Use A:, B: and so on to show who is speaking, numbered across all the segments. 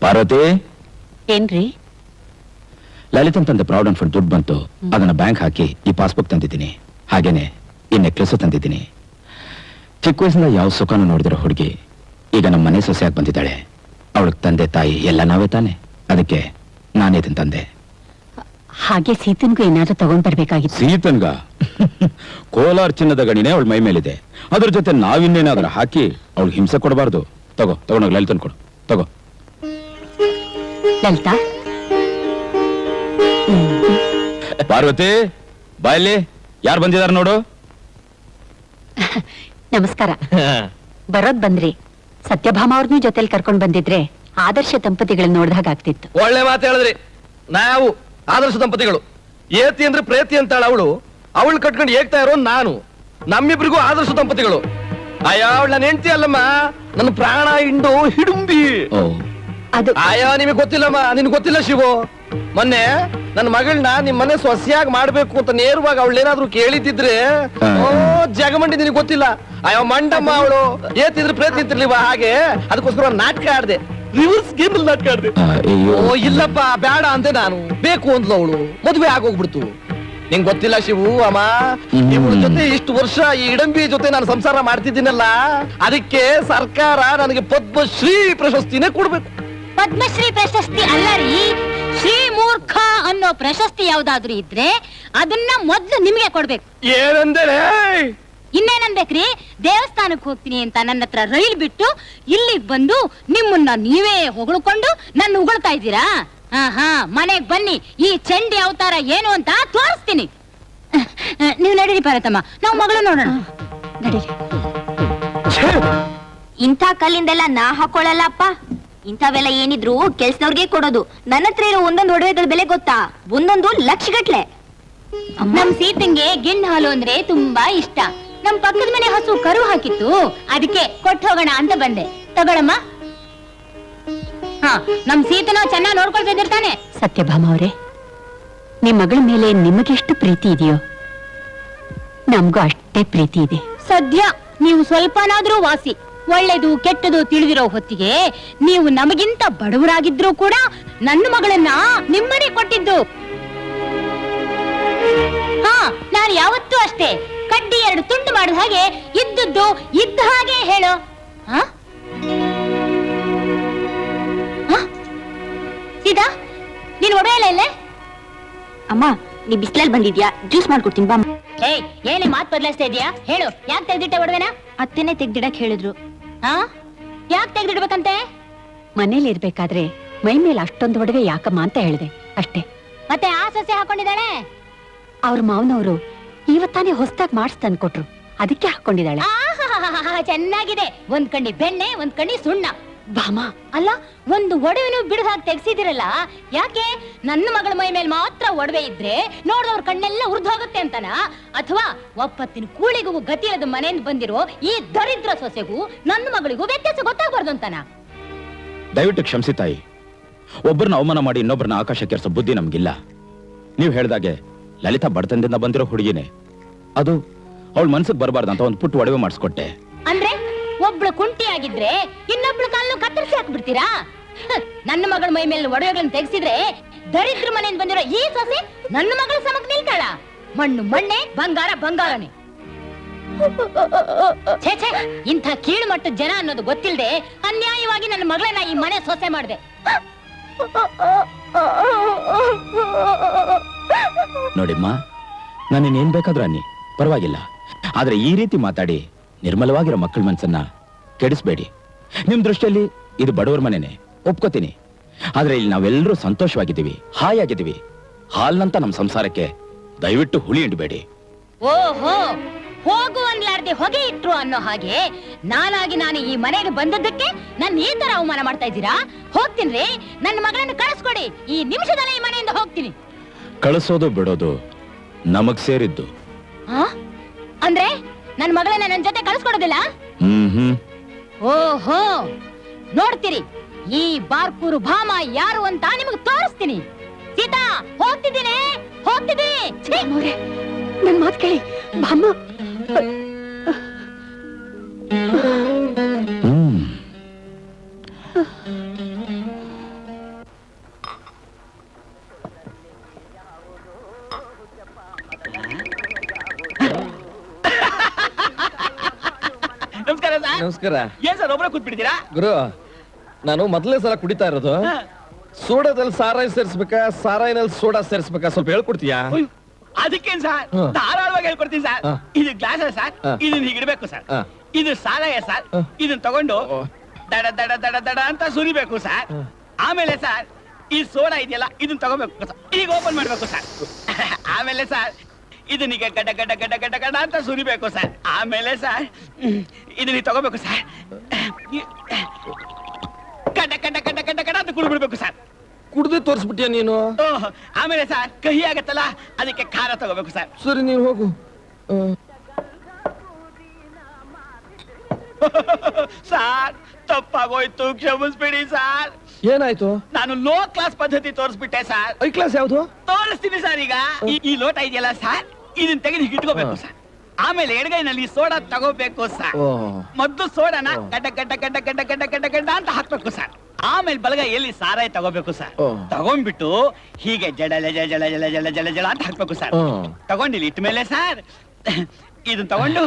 A: ಪಾರ್ವತಿ
B: ಏನ್ರಿ?
A: ಲಲಿತನ್ ತಂದೆ provident fund ದುಡ್ಡು ಬಂತು. ಅದನ್ನ ಬ್ಯಾಂಕ್ ಹಾಕಿ ಈ ಪಾಸ್ಬುಕ್ ತಂದಿದ್ದೀನಿ. ಹಾಗೇನೆ ಈ ನೆಕ್ಲೆಸ್ ತಂದಿದ್ದೀನಿ. ಚಿಕ್ಕ ವಯಸ್ಸಿನ ಯಾವ ಸುಖನೂ ನೋಡಿದಿರೋ ಹುಡುಗಿ ಈಗ ನಮ್ಮ ಮನೆ ಸೊಸೆಯಾಗಿ ಬಂದಿದ್ದಾಳೆ. ಅವಳಿಗೆ ತಂದೆ ತಾಯಿ ಎಲ್ಲ ನಾವೇ ತಾನೆ. ಅದಕ್ಕೆ ನಾನೇ ತಿನ್ ತಂದೆ.
B: ಹಾಗೆ ಸೀತನ್ಗೂ ಏನಾದ್ರೂ ತಗೊಂಡ್ ಬರ್ಬೇಕಾಗಿತ್ತು.
A: ಸೀತನ್ಗ? ಕೋಲಾರ ಚಿನ್ನದ ಗಣಿನೇ ಅವಳ ಮೈ ಮೇಲಿದೆ. ಅದ್ರ ಜೊತೆ ನಾವಿನ್ನೇನಾದ್ರೂ ಹಾಕಿ ಅವಳು ಹಿಂಸೆ ಕೊಡಬಾರ್ದು. ತಗೋ ತಗೊಂಡೋಗಿ ಲಲಿತನ್ ಕೊಡು. ತಗೋ.
B: ಲಲಿತಾ.
A: ಪಾರ್ವತಿ ಬಾಯಲ್ಲಿ ಯಾರು ಬಂದಿದಾರ ನೋಡು?
B: ನಮಸ್ಕಾರ. ಬರೋದ್ ಬಂದ್ರಿ. ಸತ್ಯಭಾಮ ಅವ್ರನ್ನೂ ಜೊತೆಲಿ ಕರ್ಕೊಂಡ್ ಬಂದಿದ್ರೆ ಆದರ್ಶ ದಂಪತಿಗಳನ್ನ ನೋಡ್ದಾಗ ಆಗ್ತಿತ್ತು.
C: ಒಳ್ಳೆ ಮಾತು ಹೇಳಿದ್ರಿ. ನಾವು ಆದರ್ಶ ದಂಪತಿಗಳು. ಏತಿ ಅಂದ್ರೆ ಪ್ರೇತಿ ಅಂತಾಳ ಅವಳು. ಅವಳು ಕಟ್ಕೊಂಡು ಏಗ್ತಾ ಇರೋ ನಾನು. ನಮ್ಮಿಬ್ರಿಗೂ ಆದರ್ಶ ದಂಪತಿಗಳು. ಅಯ್ಯ ಅವಳ ನನ್ನ ಹೆಂಡತಿ ಅಲ್ಲಮ್ಮ. ನನ್ನ ಪ್ರಾಣ ಇಂಡು ಹಿಡುಂಬಿ.
B: ಅದು
C: ಅಯ್ಯ ನಿಮಗೆ ಗೊತ್ತಿಲ್ಲಮ್ಮ. ನಿನ್ಗೆ ಗೊತ್ತಿಲ್ಲ ಶಿವು. ಮೊನ್ನೆ ನನ್ನ ಮಗಳನ್ನ ನಿಮ್ ಮನೆ ಸೊಸೆಯಾಗಿ ಮಾಡ್ಬೇಕು ಅಂತ ನೇರವಾಗಿ ಅವಳೇನಾದ್ರೂ ಕೇಳಿದ್ದಿದ್ರೆ. ಓ ಜಗಮಂಡಿ ನಿನಗೆ ಗೊತ್ತಿಲ್ಲ. ಅಯ್ಯೋ ಮಂಡಮ್ಮ ಅವಳು ಏತಿದ್ರು ಪ್ರೇತಿ ಅಂತಿರ್ಲಿವ ಹಾಗೆ ಅದಕ್ಕೋಸ್ಕರ ನಾಟಕ ಆಡ್ದೆ. ರಿವರ್ಸ್ ಗೇಮ್ ನಾಟಕ ಆಡ್ದೆ.
A: ಅಯ್ಯೋ.
C: ಓ ಇಲ್ಲಪ್ಪ ಬೇಡ ಅಂದೆ ನಾನು. ಬೇಕು ಅಂದ್ಲು ಅವಳು. ಮದುವೆ ಆಗೋಗ್ಬಿಡ್ತು. ನಿಂಗ್ ಗೊತ್ತಿಲ್ಲ ಶಿವು ಅಮ್ಮ?
A: ನಿಮ್ಮ
C: ಇವಳ ಜೊತೆ ಇಷ್ಟು ವರ್ಷ ಈ ಇಡಂಬಿ ಜೊತೆ ನಾನು ಸಂಸಾರ ಮಾಡ್ತಿದ್ದೀನಲ್ಲ ಅದಕ್ಕೆ ಸರ್ಕಾರ ನನಗೆ ಪದ್ಮಶ್ರೀ ಪ್ರಶಸ್ತಿನೇ ಕೊಡ್ಬೇಕು.
D: ಪದ್ಮಶ್ರೀ ಪ್ರಶಸ್ತಿ ಅಲ್ಲ ರೀ ಶ್ರೀ ಮೂರ್ಖ ಅನ್ನೋ ಪ್ರಶಸ್ತಿ ಯಾವ್ದಾದ್ರು ಇದ್ರೆ ಅದನ್ನ ಮೊದ್ಲು ನಿಮ್ಗೆ ಕೊಡ್ಬೇಕು.
C: ಏನಂದ್ರೆ?
D: ಇನ್ನೇನನ್ಬೇಕ್ರಿ ದೇವಸ್ಥಾನಕ್ಕೆ ಹೋಗ್ತೀನಿ ಅಂತ ನನ್ನ ಹತ್ರ ರೈಲ್ ಬಿಟ್ಟು ಇಲ್ಲಿ ಬಂದು ನಿಮ್ಮನ್ನ ನೀವೇ ಹೊಗಳ್ಕೊಂಡು ನನ್ನ ಉಗಳ್ತಾ ಇದ್ದೀರಾ? ಹಾ ಹಾ ಮನೆಗ್ ಬನ್ನಿ. ಈ ಚಂಡಿ ಅವತಾರ ಏನು ಅಂತ ತೋರಿಸ್ತೀನಿ. ನೀವು ನಡೀರಿ ಪರತಮ್ಮ ನಾವು ಮಗಳು ನೋಡೋಣ.
B: ನಡೀರಿ.
E: ಇಂಥ ಕಲ್ಲಿಂದೆಲ್ಲ ನಾ ಹಾಕೊಳ್ಳಲ್ಲಪ್ಪ. ಇಂಥವೆಲ್ಲ ಏನಿದ್ರು ಕೆಲ್ಸದವ್ರಿಗೆ ಕೊಡೋದು. ನನ್ನ ಹತ್ರ ಇರೋ ಒಂದೊಂದು ಒಡವೆಗಳ ಬೆಲೆ ಗೊತ್ತಾ? ಒಂದೊಂದು ಲಕ್ಷಗಟ್ಲೆ.
D: ನಮ್ ಸೀತಂಗೆ ಗಿಣ್ಣ ಹಾಲು ಅಂದ್ರೆ ತುಂಬಾ ಇಷ್ಟ. ನಮ್ ಪಕ್ಕದ ಮನೆ ಹಸು ಕರು ಹಾಕಿತ್ತು. ಅದಕ್ಕೆ ಕೊಟ್ಟು ಹೋಗೋಣ ಅಂತ ಬಂದೆ. ತಗೊಳಮ್ಮ. ಹಾ ನಮ್ ಸೀತನ ಚೆನ್ನಾಗಿ ನೋಡ್ಕೊಳ್ತಿದ್ದಿರ್ತಾನೆ
B: ಸತ್ಯಭಾಮ ಅವರೇ ನಿಮ್ ಮಗಳ ಮೇಲೆ ನಿಮಗೆಷ್ಟು ಪ್ರೀತಿ ಇದೆಯೋ? ನಮ್ಗೂ ಅಷ್ಟೇ ಪ್ರೀತಿ ಇದೆ.
D: ಸದ್ಯ ನೀವು ಸ್ವಲ್ಪನಾದ್ರೂ ವಾಸಿ. ಒಳ್ಳೇದು ಕೆಟ್ಟದು ತಿಳಿದಿರೋ ಹೊತ್ತಿಗೆ ನೀವು ನಮಗಿಂತ ಬಡವರಾಗಿದ್ರೂ ಕೂಡ ನನ್ನ ಮಗಳನ್ನ ನಿಮ್ಮನೆ ಕೊಟ್ಟಿದ್ದು. ಹಾ ನಾನು ಯಾವತ್ತೂ ಅಷ್ಟೇ. ಕಡ್ಡಿ ಎರಡು ತುಂಡು ಮಾಡಿದ ಹಾಗೆ ಇದ್ದದ್ದು ಇದ್ದ ಹಾಗೆ ಹೇಳು? ಸೀತಾ ನೀನ್ ಒಡೆಯಲ್ಲ ಇಲ್ಲೇ?
E: ಅಮ್ಮ ನೀ ಬಿಸ್ಲಲ್ಲಿ ಬಂದಿದ್ಯಾ? ಜ್ಯೂಸ್ ಮಾಡ್ಕೊಡ್ತೀನಿ ಬಾ
D: ಏಯ್ ಏನೇ ಮಾತ್ ಬದಲಾಯಿಸ್ತಾ ಇದೆಯಾ? ಹೇಳು ಯಾಕೆ ತೆಗ್ದಿಟ್ಟೆ ಒಡವೆನ?
E: ಅತ್ತೆನೆ ತೆಗ್ದಿಡಕ್ಕೆ ಹೇಳಿದ್ರು.
D: ಯಾಕೆ ತೆಗೆದಿಡ್ಬೇಕಂತೆ?
B: ಮನೇಲಿ ಇರ್ಬೇಕಾದ್ರೆ ಮೈ ಮೇಲೆ ಅಷ್ಟೊಂದು ಒಡವೆ ಯಾಕಮ್ಮ ಅಂತ ಹೇಳಿದೆ. ಅಷ್ಟೇ.
D: ಮತ್ತೆ ಆ ಸೊಸೆ ಹಾಕೊಂಡಿದ್ದಾಳೆ?
B: ಅವ್ರ ಮಾವನವರು ಇವತ್ತಾನೆ ಹೊಸ್ದಾಗ್ ಮಾಡಿಸ್ ತಂದ್ಕೊಟ್ರು. ಅದಕ್ಕೆ ಹಾಕೊಂಡಿದ್ದಾಳೆ.
D: ಚೆನ್ನಾಗಿದೆ. ಒಂದ್ ಕಣ್ಣಿ ಬೆಣ್ಣೆ, ಒಂದ್ ಕಣ್ಣಿ ಸುಣ್ಣ.
B: ಭಾಮ
D: ಅಲ್ಲ ಒಂದು ಒಡವೆನು ಬಿಡದ ಹಾಗೆ ತೆಗ್ಸಿದಿರಲ್ಲ ಯಾಕೆ? ನನ್ನ ಮಗಳ ಮೈ ಮೇಲೆ ಮಾತ್ರ ಒಡವೆ ಇದ್ರೆ ನೋಡಿದವ್ರ ಕಣ್ಣೆಲ್ಲ ಉರ್ದು ಹೋಗುತ್ತೆ ಅಂತನ? ಅಥವಾ ಒಪ್ಪತ್ತಿನ ಕೂಳಿಗೂ ಗತಿ ಇಲ್ಲದ ಮನೆಯಿಂದ ಬಂದಿರೋ ಈ ದರಿದ್ರ ಸೊಸೆಗೂ ನನ್ನ ಮಗಳಿಗೂ ವ್ಯತ್ಯಾಸ ಗೊತ್ತಾಗ್ಬಾರ್ದು ಅಂತನ?
A: ದಯವಿಟ್ಟು ಕ್ಷಮಿಸಿ ತಾಯಿ. ಒಬ್ಬರನ್ನ ಅವಮಾನ ಮಾಡಿ ಇನ್ನೊಬ್ಬರನ್ನ ಆಕಾಶಕ್ಕೆ ಕೆರ್ಸೋ ಬುದ್ಧಿ ನಮ್ಗಿಲ್ಲ. ನೀವು ಹೇಳ್ದಾಗೆ ಲಲಿತಾ ಬಡತನದಿಂದ ಬಂದಿರೋ ಹುಡುಗಿನೇ. ಅದು ಅವಳ ಮನ್ಸಿಗೆ ಬರಬಾರ್ದು ಅಂತ ಒಂದು ಪುಟ್ಟ ಒಡವೆ ಮಾಡಿಸ್ಕೊಟ್ಟೆ.
D: ಅಂದ್ರೆ? ಒಬ್ಳು ಕುಂಟಿ ಆಗಿದ್ರೆ ಇನ್ನೊಬ್ಳು ಕಾಲು ಕತ್ತರಿಸಿ ಹಾಕ್ಬಿಡ್ತೀರಾ? ನನ್ನ ಮಗಳ ಮೈ ಮೇಲೆ ಒಡವೆಗಳನ್ನ ತೆಗೆಸಿದ್ರೆ ದರಿದ್ರ ಮನೆಯಿಂದ ಬಂದಿರೋ ಈ ಸೊಸೆ ನನ್ನ ಮಗಳ ಸಮಕ್ ನಿಲ್ತಾಳ. ಮಣ್ಣು ಮಣ್ಣೆ, ಬಂಗಾರ ಬಂಗಾರನೆ. ಛೇ ಇಂಥ ಕೀಳು ಮಟ್ಟದ ಜನ ಅನ್ನೋದು ಗೊತ್ತಿಲ್ಲದೆ ಅನ್ಯಾಯವಾಗಿ ನನ್ನ ಮಗಳನ್ನ ಈ ಮನೆ ಸೊಸೆ ಮಾಡಿದೆ.
A: ನೋಡಿಮ್ಮ ಏನ್ ಬೇಕಾದ್ರೂ ಅನ್ನಿ, ಪರವಾಗಿಲ್ಲ. ಆದ್ರೆ ಈ ರೀತಿ ಮಾತಾಡಿ ನಿರ್ಮಲವಾಗಿರೋ ಮಕ್ಕಳ ಮನ್ಸನ್ನ ಕೆಡಿಸ್ಬೇಡಿ. ನಿಮ್ ದೃಷ್ಟಿಯಲ್ಲಿ ಇದು ಬಡವರ ಮನೆನೆ ಒಪ್ಕೋತೀನಿ. ಆದ್ರೆ ಇಲ್ಲಿ ನಾವೆಲ್ಲರೂ ಸಂತೋಷವಾಗಿದ್ದೀವಿ ಹಾಯಾಗಿದ್ದೀವಿ. ಹಾಲ್ನಂತ ನಮ್ಮ ಸಂಸಾರಕ್ಕೆ ದಯವಿಟ್ಟು ಹುಳಿ ಇಡ್ಬೇಡಿ
D: ಓಹೋ ಹೋಗು ಅನ್ಲಾರ್ದೆ ಹೊಗೆ ಇಟ್ರು ಅನ್ನೋ ಹಾಗೆ ನಾನಾಗಿ ನಾನು ಈ ಮನೆಗೆ ಬಂದದ್ದಕ್ಕೆ ನನ್ನ ಈ ತರ ಅವಮಾನ ಮಾಡ್ತಾ ಇದ್ದೀರಾ? ಹೋಗ್ತೀನಿ ನನ್ನ ಮಗಳನ್ನ ಕಳಿಸ್ಕೊಡಿ ಈ ನಿಮಿಷದಲ್ಲೇ ಈ ಮನೆಯಿಂದ ಹೋಗ್ತೀನಿ.
A: ಕಳಿಸೋದು ಬಿಡೋದು ನಮಗ್ ಸೇರಿದ್ದು.
D: ಆ? ಅಂದ್ರೆ ನನ್ನ ಮಗಳನ್ನ ನನ್ನ ಜೊತೆ ಕಳಿಸ್ಕೊಡೋದಿಲ್ಲ?
A: ಹ್ಮ್ ಹ್ಮ್.
D: ಓಹೋ! ನೋಡ್ತೀರಿ, ಈ ಬಾರ್ಕೂರು ಭಾಮ ಯಾರು ಅಂತ ನಿಮಗೆ ತೋರಿಸ್ತೀನಿ. ಸೀತಾ, ಹೋಗ್ತಿದ್ದೀನಿ? ಹೋಗ್ತಿದ್ದೀನಿ
B: ನನ್ ಮಾತ್ ಕೇಳಿ, ಭಾಮ
C: ನಮಸ್ಕಾರ.
F: ಏನ್ ಸರ್ ಒಬ್ಬರೇ ಕೂತ್ಬಿಡ್ತೀರಾ
C: ಗುರು ನಾನು ಮೊದಲೇ ಸಲ ಕುಡಿತಾ ಇರೋದು. ಸೋಡಾದಲ್ಲಿ ಸಾರಾಯಿ ಸೇರಿಸ್ಬೇಕಾ ಸಾರಾಯಿನಲ್ಲಿ ಸೋಡಾ ಸೇರಿಸ್ಬೇಕಾ ಸ್ವಲ್ಪ ಹೇಳ್ಕೊಡ್ತೀಯಾ?
F: ಅದಕ್ಕೇನ್ ಸರ್?
C: ಹ.
F: ಧಾರಾಳವಾಗಿ ಹೇಳ್ಕೊಡ್ತೀನಿ ಸರ್.
C: ಹ.
F: ಇದು ಗ್ಲಾಸ್ ಸರ್.
C: ಹ.
F: ಇದನ್ನ ಹೀಗಿಡ್ಬೇಕು ಸರ್.
C: ಹ.
F: ಇದು ಸಾರಾಯ ಸರ್.
C: ಹ.
F: ಇದನ್ನ ತಗೊಂಡು
C: ಓ.
F: ದಡ ದಡ ದಡ ದಡ ಅಂತ ಸುರಿಬೇಕು ಸರ್. ಆಮೇಲೆ ಸರ್ ಈ ಸೋಡಾ ಇದೆಯಲ್ಲ ಇದನ್ನ ತಗೋಬೇಕು ಸರ್. ಈಗ ಓಪನ್ ಮಾಡ್ಬೇಕು ಸರ್. ಆಮೇಲೆ ಸರ್ ಇದನ್ನ ಗಡ ಗಡ ಗಡ ಗಡ ಗಡ ಅಂತ ಸುರಿಬೇಕು ಸರ್ ಆಮೇಲೆ ಸರ್ ಇದನ್ನ ತಗೋಬೇಕು ಸರ್ ಗಡ ಗಡ ಗಡ ಗಡ ಗಡ ಅಂತ ಕುಡಿಬಿಡ್ಬೇಕು ಸರ್
C: ಕುಡ್ದು ತೋರಿಸ್ಬಿಟ್ಟಿಯ ನೀನು?
F: ಓಹ್, ಆಮೇಲೆ ಸರ್ ಕಹಿ ಆಗತ್ತಲ್ಲ ಅದಕ್ಕೆ ಖಾರ ತಗೋಬೇಕು ಸರ್
C: ಸರಿ ನೀನು ಹೋಗು.
F: ಸಾರ್ ತಪ್ಪಾಗೋಯ್ತು ಕ್ಷಮಿಸ್ಬಿಡಿ ಸಾರ್
C: ಏನಾಯ್ತು?
F: ನಾನು ಲೋ ಕ್ಲಾಸ್ ಪದ್ಧತಿ ತೋರಿಸ್ಬಿಟ್ಟೆ ಸರ್
C: ಐ ಕ್ಲಾಸ್ ಯಾವ್ದು?
F: ತೋರಿಸ್ತೀನಿ ಸರ್ ಈಗ. ಈ- ಈ ಲೋಟ ಇದೆಯಲ್ಲ ಸರ್ ಇದನ್ನ ತೆಗೆದು ಇಟ್ಕೋಬೇಕು ಸರ್ ಆಮೇಲೆ ಎಡಗೈನಲ್ಲಿ ಸೋಡಾ ತಗೋಬೇಕು ಸರ್ ಮೊದ್ಲು ಸೋಡಾನ ಗಡ್ಡ ಗಡ್ಡ ಗಡ್ಡ ಗಡ್ಡ ಗಡ್ಡ ಗಡ್ಡ ಗಡ್ಡ ಅಂತ ಹಾಕ್ಬೇಕು ಸರ್ ಆಮೇಲೆ ಬಲಗೈಯಲ್ಲಿ ಸಾರಾಯ ತಗೋಬೇಕು ಸರ್. ತಗೊಂಡ್ಬಿಟ್ಟು ಹೀಗೆ ಜಡ ಜಡ ಜಡ ಜಡ ಜಡ ಜಡ ಜಡ ಅಂತ ಹಾಕ್ಬೇಕು ಸರ್. ತಗೊಂಡಿಲ್ಲ ಇಟ್ಟ ಮೇಲೆ ಸರ್ ಇದನ್ನ ತಗೊಂಡು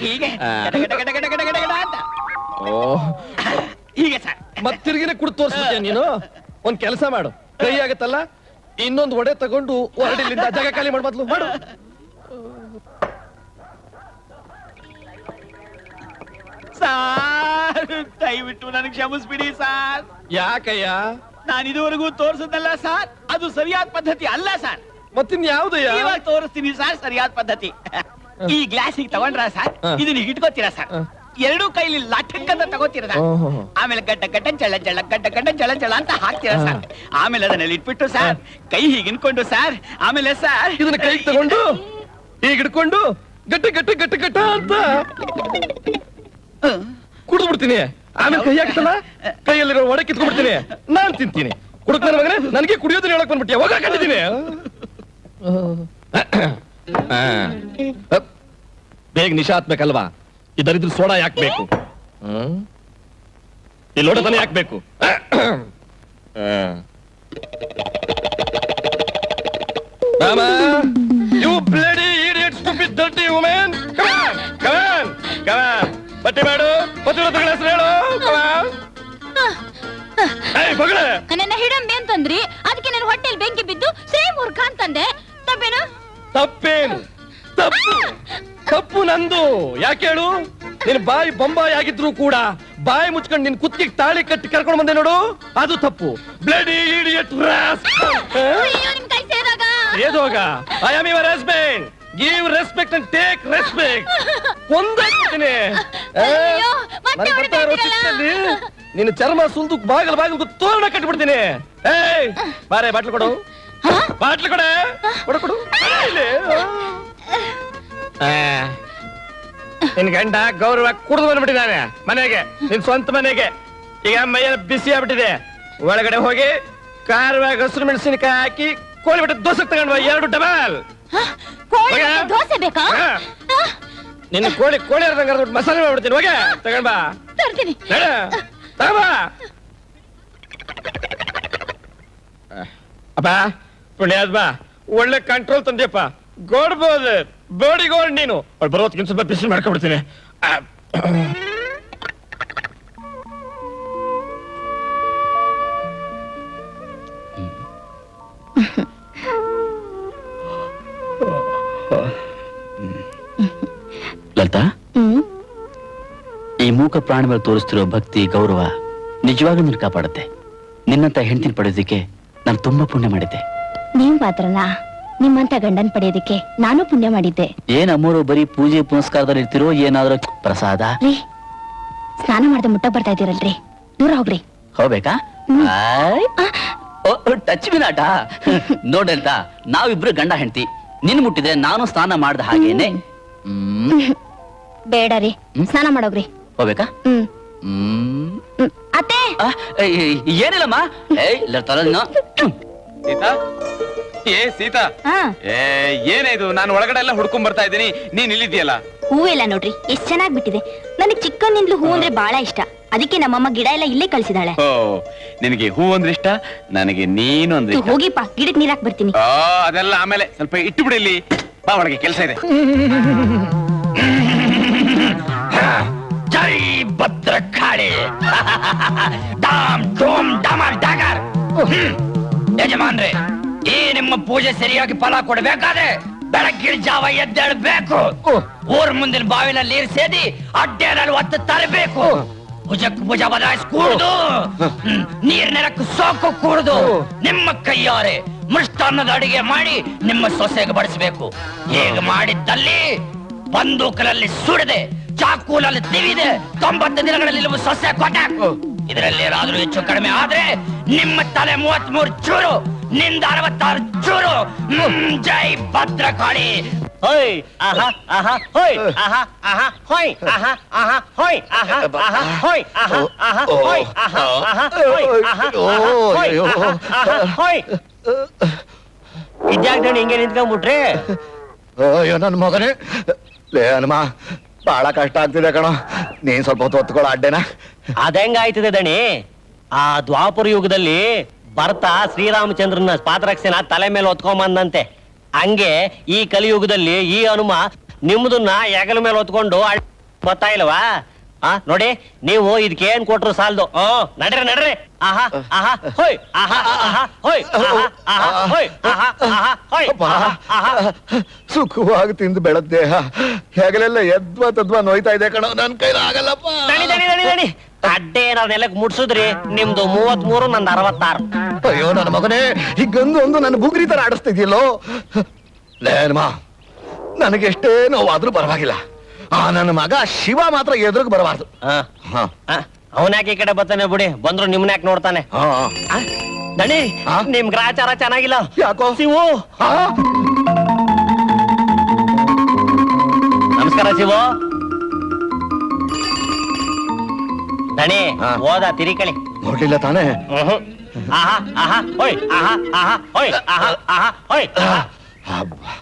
F: ಹೀಗೆ ಗಡ ಗಡ ಗಡ ಗಡ ಗಡ ಗಡ ಗಡ ಅಂತ ಹೀಗೆ ಸರ್
C: ಮತ್ ತಿರ್ಗಿನೇ ಕುಡ್ ತೋರಿಸ್ತೀಯ ನೀನು ಒಂದ್ ಕೆಲಸ ಮಾಡು ಕೈ ಆಗತ್ತಲ್ಲ ಇನ್ನೊಂದು ಒಡೆ ತಗೊಂಡು ಹೊರಡಿಲ್ಲಿಂದ ಜಾಗ ಖಾಲಿ ಮಾಡ್ ಮೊದ್ಲು ಮಾಡು
F: ಸಾರ್ ದಯವಿಟ್ಟು ನನಗೆ ಕ್ಷಮಿಸ್ಬಿಡಿ ಸಾರ್.
C: ಯಾಕಯ್ಯ?
F: ನಾನು ಇದುವರೆಗೂ ತೋರಿಸದಲ್ಲ ಸರ್ ಅದು ಸರಿಯಾದ ಪದ್ಧತಿ ಅಲ್ಲ ಸರ್.
C: ಮತ್ತಿನ್ ಯಾವ್ದಯ್ಯ?
F: ಇವಾಗ ತೋರಿಸ್ತೀನಿ ಸರ್ ಸರಿಯಾದ ಪದ್ಧತಿ. ಈ ಗ್ಲಾಸ್ ಈಗ ತಗೊಂಡ್ರ ಸರ್? ಇದನ್ನ ಇಟ್ಕೋತೀರಾ ಸರ್. ಎರಡೂ ಕೈಲಿ ಲಠಕ್ ಅಂತ ತಗೋತೀರ ಸರ್ ಆಮೇಲೆ ಗಡ್ಡ ಗಡ್ಡ ಚಳ ಚಳ ಗಡ್ಡ ಗಡ್ಡ ಚಳ ಚಳ ಅಂತ ಹಾಕ್ತೀರಾ ಸರ್? ಆಮೇಲೆ ಅದನ್ನ ಇಟ್ಬಿಟ್ಟು ಸರ್ ಕೈ ಹೀಗೆ ಇನ್ಕೊಂಡು ಸರ್ ಆಮೇಲೆ ಸರ್.
C: ಇದನ್ನ ಕೈ ತಗೊಂಡು ಹೀಗಿಡ್ಕೊಂಡು ಹಿಡ್ಕೊಂಡು ಗಟ್ಟ ಗಟ್ಟ ಗಟ್ಟಿ ಗಟ್ಟ ಅಂತ. ಕುಡಿದು ಬಿಡ್ತೀನಿ. ಆಮೇಲೆ ಕೈ ಹಾಕ್ತಲ್ಲ ಕೈಯಲ್ಲಿರೋ ಒಡೆ ಕಿತ್ಕೊಂಡ್ಬಿಡ್ತೀನಿ ನಾನ್ ತಿಂತೀನಿ. ಕುಡುಕ್ ನನ್ನ ಮಗನೇ, ನನಗೆ ಕುಡಿಯೋದನ್ನ ಹೇಳಕ್ ಬಂದ್ಬಿಟ್ಟಿಯ? ಯಾವಾಗ ಕಂಡಿದ್ದೀನಿ ಬೇಗ ನಿಶಾ ಹತ್ಬೇಕಲ್ವಾ ಇದರಿದ್ರು ಸೋಡಾ ಯಾಕ್ಬೇಕು ಬೇಕು? ಈ ಲೋಟ ಯಾಕೆ ಬೇಕು? You bloody to be dirty women come on come on come on. ಬಟ್ಟೆ ಮಾಡು ಪತಿವ್ರತಗಳ ಹೆಸರು ಹೇಳು. ಮಗಳೇ
D: ನನ್ನ ಹಿಡಂಬೆ ಅಂತಂದ್ರಿ. ಅದಕ್ಕೆ ನನ್ನ ಹೊಟ್ಟೆಲ್ ಬೆಂಕಿ ಬಿದ್ದು ಶ್ರೀ ಮೂರ್ಖ ಅಂತಂದೆ. ತಪ್ಪೇನು?
C: ತಪ್ಪೇನು? ತಪ್ಪು. ತಪ್ಪು ನಂದು. ಯಾಕೆ ಹೇಳು? ನಿನ್ ಬಾಯಿ ಬೊಂಬಾಯಿ ಆಗಿದ್ರು ಕೂಡ ಬಾಯಿ ಮುಚ್ಕೊಂಡು ನಿನ್ ಕುತ್ತಿಗೆ ತಾಳಿ ಕಟ್ಟಿ ಕರ್ಕೊಂಡು ಬಂದೆ ನೋಡು. ಅದು ತಪ್ಪು. ಬ್ಲಡಿ ಇಡಿಯಟ್
D: ಕೈ ಸೇರಾಗ
C: ಏದೋಗ I am your husband give respect and take respect ಒಂದಾಗ್ತೀನಿ
D: ಅಯ್ಯೋ, ಮತ್ತೆ ಹೊಡಿತಾ ಇದ್ದೀರಲ್ಲ?
C: ನಿನ್ನ ಚರ್ಮ ಸುಲ್ದು ಬಾಗಿಲು ಬಾಗಿಲು ತೋರಣ ಕಟ್ಬಿಡ್ತೀನಿ ಏಯ್ ಬಾರೆ ಬಾಟ್ಲು ಕೊಡು. ಬಾಟ್ಲು ಕೊಡೆ. ಕೊಡು ಕೊಡು ಕೊಡು. ಇಲ್ಲಿ. ಆ. ನಿನ್ ಗಂಡ ಗೌರವ ಕುಡಿದು ಬಂದ್ಬಿಟ್ಟಿದ್ದಾನೆ ಮನೆಗೆ ನಿನ್ ಸ್ವಂತ ಮನೆಗೆ. ಈಗ ಮೈಯ ಬಿಸಿ ಆಗ್ಬಿಟ್ಟಿದೆ. ಒಳಗಡೆ ಹೋಗಿ ಖಾರವಾಗಿ ಹಸಿರು ಮೆಣಸಿನಕಾಯಿ ಹಾಕಿ ಕೋಳಿ ಬಿಟ್ಟು ದೋಸೆ ತಗೊಂಡ್ಬ ಎರಡು ಡಬಲ್
D: ಕೋಳಿ. ದೋಸೆ ಬೇಕಾ?
C: ಹಾ. ನಿನ್ನ ಕೋಳಿ ಕೋಳಿ ಅರ್ಧ ಅರ್ದ್ಬಿಟ್ಟು ಮಸಾಲೆ ಮಾಡ್ಬಿಡ್ತೀನಿ. ಹೋಗೆ ತಗೊಂಡ್ ಬಾ.
D: ತರ್ತೀನಿ.
C: ನಡ ಬಾ. ಅಪ್ಪ ಪುಣ್ಯಾದ್ ಬಾ. ಒಳ್ಳೆ ಕಂಟ್ರೋಲ್ ತಂದ್ಯಪ್ಪ. ಗೋಡ್ಬೋದು. ಬೋಡಿ ಗೋಡ್ ನೀನು. ಅವ್ಳು ಬರೋದ್ಕಿಂತ ಸ್ವಲ್ಪ ಬಿಸಿ ಮಾಡ್ಕೊಂಡ್ಬಿಡ್ತೀನಿ. ಆ,
A: ಲಲಿತಾ ಈ ಮೂಕ ಪ್ರಾಣಿಗಳು ಮೇಲೆ ತೋರಿಸ್ತಿರೋ ಭಕ್ತಿ ಗೌರವ ನಿಜವಾಗ ನಿನ್ನ ಕಾಪಾಡುತ್ತೆ. ನಿನ್ನಂತ ಹೆಂಡತಿನ ಪಡೆಯೋದಕ್ಕೆ ನಾನು ತುಂಬಾ ಪುಣ್ಯ ಮಾಡಿದ್ದೆ.
E: ನೀವ್ ಮಾತ್ರನ? ನಿಮ್ಮಂತ ಗಂಡನ್ ಪಡೆಯೋದಕ್ಕೆ ನಾನು ಪುಣ್ಯ ಮಾಡಿದ್ದೆ.
A: ಏನ್ ಅಮ್ಮೋರು ಬರೀ ಪೂಜೆ ಪುನಸ್ಕಾರದಲ್ಲಿ ಇರ್ತಿರೋ ಏನಾದ್ರೂ ಪ್ರಸಾದ?
E: ರೀ ಸ್ನಾನ ಮಾಡ್ದೆ ಮುಟ್ಟ ಬರ್ತಾ ಇದೀರಲ್ರಿ ದೂರ ಹೋಗ್ರಿ.
A: ಹೋಗ್ಬೇಕಾ? ಆಯ್. ಓ, ಟಚ್ ಬಿನಾಟ ನೋಡಂತ ನಾವಿಬ್ರು ಗಂಡ ಹೆಂಡತಿ. ನಿನ್ ಮುಟ್ಟಿದ್ರೆ ನಾನು ಸ್ನಾನ ಮಾಡ್ದ ಹಾಗೇನೆ. ಹ್ಮ್.
E: ಬೇಡ ರೀ.
A: ಹ್ಮ್?
E: ಸ್ನಾನ ಮಾಡೋಗ್ರಿ.
A: ಹೋಗ್ಬೇಕಾ?
E: ಹ್ಮ್.
A: ಹ್ಮ್.
E: ಹ್ಮ್. ಅತ್ತೆ!
A: ಆ, ಏಯ್, ಏಯ್, ಏನಿಲ್ಲಮ್ಮ? ಏಯ್ ಇಲ್ಲ.
G: ಸೀತಾ? ಏ ಸೀತಾ?
E: ಹಾ.
G: ಏ ಏನಿದು ನಾನು ಒಳಗಡೆ ಎಲ್ಲ ಹುಡ್ಕೊಂಡ್ ಬರ್ತಾ ಇದ್ದೀನಿ. ನೀನ್ ಇಲ್ಲಿದ್ಯಲ್ಲ
E: ಹೂವೆಲ್ಲ ನೋಡ್ರಿ ಎಷ್ಟ್ ಚೆನ್ನಾಗ್ ಬಿಟ್ಟಿದೆ. ನನಗ್ ಚಿಕ್ಕನಿಂದಲೂ ಹೂ ಅಂದ್ರೆ ಬಹಳ ಇಷ್ಟ. ಅದಕ್ಕೆ ನಮ್ಮಮ್ಮ ಗಿಡ ಎಲ್ಲ ಇಲ್ಲೇ ಕಳ್ಸಿದಾಳೆ.
G: ಓ ನಿನಗೆ ಹೂ ಅಂದ್ರೆ ಇಷ್ಟ? ನನಗೆ ನೀನು ಅಂದ್ರೆ ಇಷ್ಟ?
E: ಹೋಗಿಪ್ಪ ಗಿಡಕ್ ನೀರ್ ಹಾಕ್ ಬರ್ತೀನಿ
G: ಆ, ಅದೆಲ್ಲ ಆಮೇಲೆ ಸ್ವಲ್ಪ ಇಟ್ಟು ಬಿಡಿ ಇಲ್ಲಿ. ಬಾ ಒಳಗೆ ಕೆಲಸ ಇದೆ.
H: ಮಾಡಿ. ಡಾಮ್ ಡೋಮ್ ಡಮರ್ ಡಾಗರ್. ಯಜಮಾನ್ರೆ, ಈ ನಿಮ್ಮ ಪೂಜೆ ಸರಿಯಾಗಿ ಫಲ ಕೊಡ್ಬೇಕಾದ್ರೆ ಬೆಳಗ್ಗಿನ ಜಾವ ಎದ್ದೇಳ್ಬೇಕು. ಊರ್ ಮುಂದಿನ ಬಾವಿನಲ್ಲಿ ನೀರ್ ಸೇದಿ ಅಡ್ಡೇನಲ್ಲಿ ಒತ್ತು ತರಬೇಕು. ಭುಜಕ್ ಭುಜ ಬದಲಾಯಿಸಿ ಕೂಡುದು. ನೀರ್ ನೆಲಕ್ಕೆ ಸೋಕು ಕೂಡುದು. ನಿಮ್ಮ ಕೈಯಾರೆ ಮೃಷ್ಟಾನ್ನದ ಅಡಿಗೆ ಮಾಡಿ ನಿಮ್ಮ ಸೊಸೆಗೆ ಬಡಿಸಬೇಕು. ಹೇಗೆ ಮಾಡಿದ್ದಲ್ಲಿ ಬಂದೂಕಲಲ್ಲಿ ಸುಡದೆ ಚಾಕೂಲಲ್ಲಿ ತಿವಿದೆ. ತೊಂಬತ್ತು ದಿನಗಳಲ್ಲಿ ನೀವು ಸೊಸೆ ಕೊಟ್ಟೆ ಇದರಲ್ಲಿ ಏನಾದ್ರೂ ಹೆಚ್ಚು ಕಡಿಮೆ ಆದ್ರೆ ನಿಮ್ಮ ತಲೆ ಮೂವತ್ ಮೂರು ಚೂರು ನಿಂದ ಅರವತ್ತಾರು ಚೂರು. ಜೈ ಭದ್ರಕಾಳಿ.
I: ಹೋಯ್ ಹಿಂಗೆ ನಿಂತ್ಕೊಂಡ್ಬಿಟ್ರೆ?
J: ಅಯ್ಯೋ ನನ್ನ ಮಗನೇ. ಲೇ ಹನುಮ. ಬಹಳ ಕಷ್ಟ ಆಗ್ತಿದೆ ಕಣೋ. ನೀನ್ ಸ್ವಲ್ಪ ಹೊತ್ತು ಹೊತ್ಕೊಳ್ಳೋ ಅಡ್ಡೆನ.
I: ಅದೆಂಗಾಯ್ತದೆ ದಣಿ? ಆ ದ್ವಾಪರ ಯುಗದಲ್ಲಿ ಭರ್ತ ಶ್ರೀರಾಮಚಂದ್ರನ ಪಾದರಕ್ಷೆನ ತಲೆ ಮೇಲೆ ಹೊತ್ಕೊಂಬಂದಂತೆ. ಹಂಗೆ ಈ ಕಲಿಯುಗದಲ್ಲಿ ಈ ಹನುಮ ನಿಮ್ದನ್ನ ಹೆಗಲ ಮೇಲೆ ಹೊತ್ಕೊಂಡು ಗೊತ್ತಾಯಿಲ್ವಾ ಆ ನೋಡಿ ನೀವು ಇದಕ್ಕೆ ಏನ್ ಕೊಟ್ರು ಸಾಲದು? ನಡ್ರಿ ನಡ್ರಿ. ಆಹಾ ಆಹಾ ಹೋಯ್. ಆಹಾ ಆಹಾ ಹೋಯ್. ಆಹಾ ಆಹಾ ಹೋಯ್. ಆಹಾ ಆಹಾ ಹೋಯ್.
J: ಅಪ್ಪ,
I: ಆಹಾ ಆಹಾ.
J: ಸುಖವಾಗಿ ತಿಂದು ಬೆಳದ್ ದೇಹ ಹೆಗಲೆಲ್ಲ ಎದ್ವಾ ತದ್ವಾ ನೋಯ್ತಾ ಇದೆ ಕಣ ನನ್ ಕೈ ಆಗಲ್ಲಪ್ಪ.
I: ದಣಿ ದಣಿ ದಣಿ ದಣಿ ಅಡ್ಡೆ ಏನಾದ್ರು ನೆಲಕ್ ಮುಟ್ಸುದ್ರಿ ನಿಮ್ದು ಮೂವತ್ ಮೂರು ನಂದು ಅರವತ್ತಾರು.
J: ಅಯ್ಯೋ ನನ್ನ ಮಗನೇ ಈ ಗಂದು ಒಂದು ನನ್ನ ಬುಗುರಿ ತರ ಆಡಿಸ್ತಿದ್ಯಲ್ಲೋ. ಲೇನ್ಮಾ ನನಗೆಷ್ಟೇ ನೋವಾದ್ರೂ ಪರವಾಗಿಲ್ಲ. ಆ ನನ್ನ ಮಗ ಶಿವ ಮಾತ್ರ ಎದುರುಗ್ ಬರಬಾರ್ದು
I: ಹ.
J: ಹಾ
I: ಅವನ್ಯಾಕೆ ಈ ಕಡೆ ಬರ್ತಾನೆ ಬಿಡಿ ಬಂದ್ರು ನಿಮ್ನ ಯಾಕೆ ನೋಡ್ತಾನೆ
J: ಹ.
I: ಆ? ದಣಿ
J: ಆ?
I: ನಿಮ್ ಗ್ರಾಚಾರ ಚೆನ್ನಾಗಿಲ್ಲ
J: ಯಾಕೋ
I: ಶಿವು
J: ಹಾ
I: ನಮಸ್ಕಾರ ಶಿವು ದಣಿ
J: ಆ.
I: ಹೋದ ತಿರಿಕಳಿ
J: ನೋಡ್ಲಿಲ್ಲ ತಾನೇ
I: ಮ್ಹೂ. ಆಹಾ ಆಹಾ ಓಯ್ ಆಹಾ ಆಹಾ ಓಯ್ ಆಹಾ ಆಹಾ ಓಯ್ ಆಹಾ.
J: ಅಬ್ಬಾ.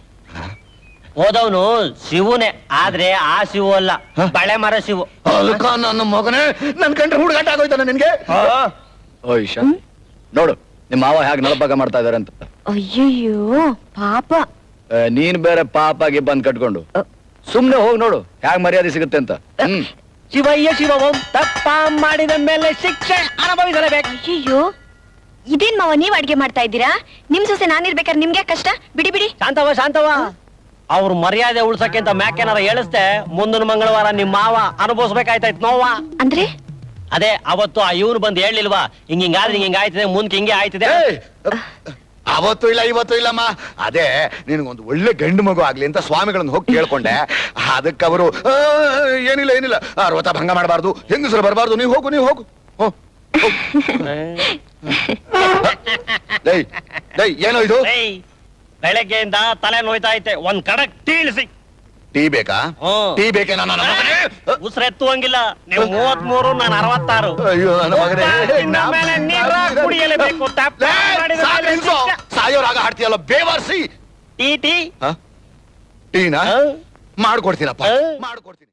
I: ಹೋದವನು ಶಿವನೇ ಆದ್ರೆ ಆ ಶಿವು ಅಲ್ಲ? ಬಳೆ ಮರ ಶಿವು.
J: ಅಲ್ಕ ನನ್ನ ಮಗನೇ ನನ್ ಕಂಡ್ರೆ ಹುಡುಗಾಟ ಆಗೋಯ್ತಾನ ನಿನ್ಗೆ? ಓ ಈಶಾ ನೋಡು ನಿಮ್ಮ ಮಾವ ಹೇಗೆ ನಳಪಾಗ ಮಾಡ್ತಾ ಇದಾರೆ ಅಂತ.
K: ಅಯ್ಯಯ್ಯೋ ಪಾಪ.
J: ನೀನ್ ಬೇರೆ ಪಾಪಾಗಿ ಬಂದ್ ಕಟ್ಕೊಂಡು. ಸುಮ್ನೆ ಹೋಗಿ ನೋಡು ಹ್ಯಾಗ್ ಮರ್ಯಾದೆ ಸಿಗುತ್ತೆ ಅಂತ. ಹ್ಮ್.
I: ಶಿವಯ್ಯ ಶಿವವಂ ತಪ್ಪ ಮಾಡಿದ ಮೇಲೆ ಶಿಕ್ಷೆ ಅನುಭವಿಸಲೇಬೇಕು.
K: ಅಯ್ಯಯ್ಯೋ ಇದೇನ್ ಮಾವ ನೀವ್ ಅಡ್ಗೆ ಮಾಡ್ತಾ ಇದ್ದೀರಾ? ನಿಮ್ ಸೊಸೆ ನಾನಿರ್ಬೇಕಾದ್ರೆ ನಿಮ್ಗೆ ಕಷ್ಟ? ಬಿಡಿ ಬಿಡಿ.
I: ಶಾಂತವ ಶಾಂತವ. ಅವ್ರ ಮರ್ಯಾದೆ ಉಳ್ಸಕ್ಕೆ ಅಂತ ಮ್ಯಾಕೇನಾರ ಹೇಳಿಸ್ತೆ ಮುಂದಿನ ಮಂಗಳವಾರ ನಿಮ್ ಮಾವ ಅನುಭವಿಸ್ಬೇಕಾಯ್ತಾಯ್ತು ನೋವಾ
K: ಅಂದ್ರೆ?
I: ಅದೇ ಅವತ್ತು ಆ ಇವ್ರು ಬಂದು ಹೇಳಿಲ್ವಾ ಹಿಂಗ ಹಿಂಗಾದ್ರೆ ಹಿಂಗ ಆಯ್ತದೆ ಮುಂದಕ್ಕೆ ಹಿಂಗೆ ಆಯ್ತದೆ!
J: ಅವತ್ತು ಇಲ್ಲ ಇವತ್ತು ಇಲ್ಲಮ್ಮ. ಅದೇ ನಿನಗೊಂದು ಒಳ್ಳೆ ಗಂಡು ಮಗು ಆಗ್ಲಿ ಅಂತ ಸ್ವಾಮಿಗಳನ್ನು ಹೋಗಿ ಕೇಳ್ಕೊಂಡೆ. ಅದಕ್ಕೆ ಅವರು ಏನಿಲ್ಲ ಏನಿಲ್ಲ. ಆ, ವ್ರತ ಭಂಗ ಮಾಡಬಾರ್ದು. ಹೆಂಗಸರು ಬರಬಾರ್ದು. ನೀವು ಹೋಗು ನೀವು ಹೋಗು. ಹೋ, ಹೋಗ್. ಡೈ ಡೈ ಏನೋ ಇದು?
I: ಏಯ್, ಬೆಳಗ್ಗೆಯಿಂದ ತಲೆ ನೋಯ್ತಾ ಐತೆ ಒಂದ್ ಕಡಕ್ ತೀಳಿಸಿ
J: ಟೀ ಬೇಕಾ?
I: ಹ್ಮ್.
J: ಟೀ ಬೇಕೆ ನನ್ನ ಮಗನೇ?
I: ಉಸಿರೆತ್ತುವಂಗಿಲ್ಲ ನೀವು ಮೂವತ್ ಮೂರು ನಾನು ಅರವತ್ತಾರು.
J: ಅಯ್ಯೋ ನನ್ನ ಮಗನೇ.
I: ಇನ್ನ ಮೇಲೆ ನೀರ ಕುಡಿಯಲೇಬೇಕು ತಪ್ಪ
J: ಲೇ,
I: ಮಾಡಿದ
J: ಸಾಕು
I: ಮೇಲೆ
J: ನಿಲ್ಸು. ಸಾಯೋರಾಗ ಹಾಡ್ತೀಯಲ್ಲ ಬೇವರ್ಸಿ.
I: Tea tea?
J: ಟೀನಾ? ಮಾಡ್ಕೊಡ್ತೀನಪ್ಪ.
I: ಹ?
J: ಮಾಡ್ಕೊಡ್ತೀನಿ.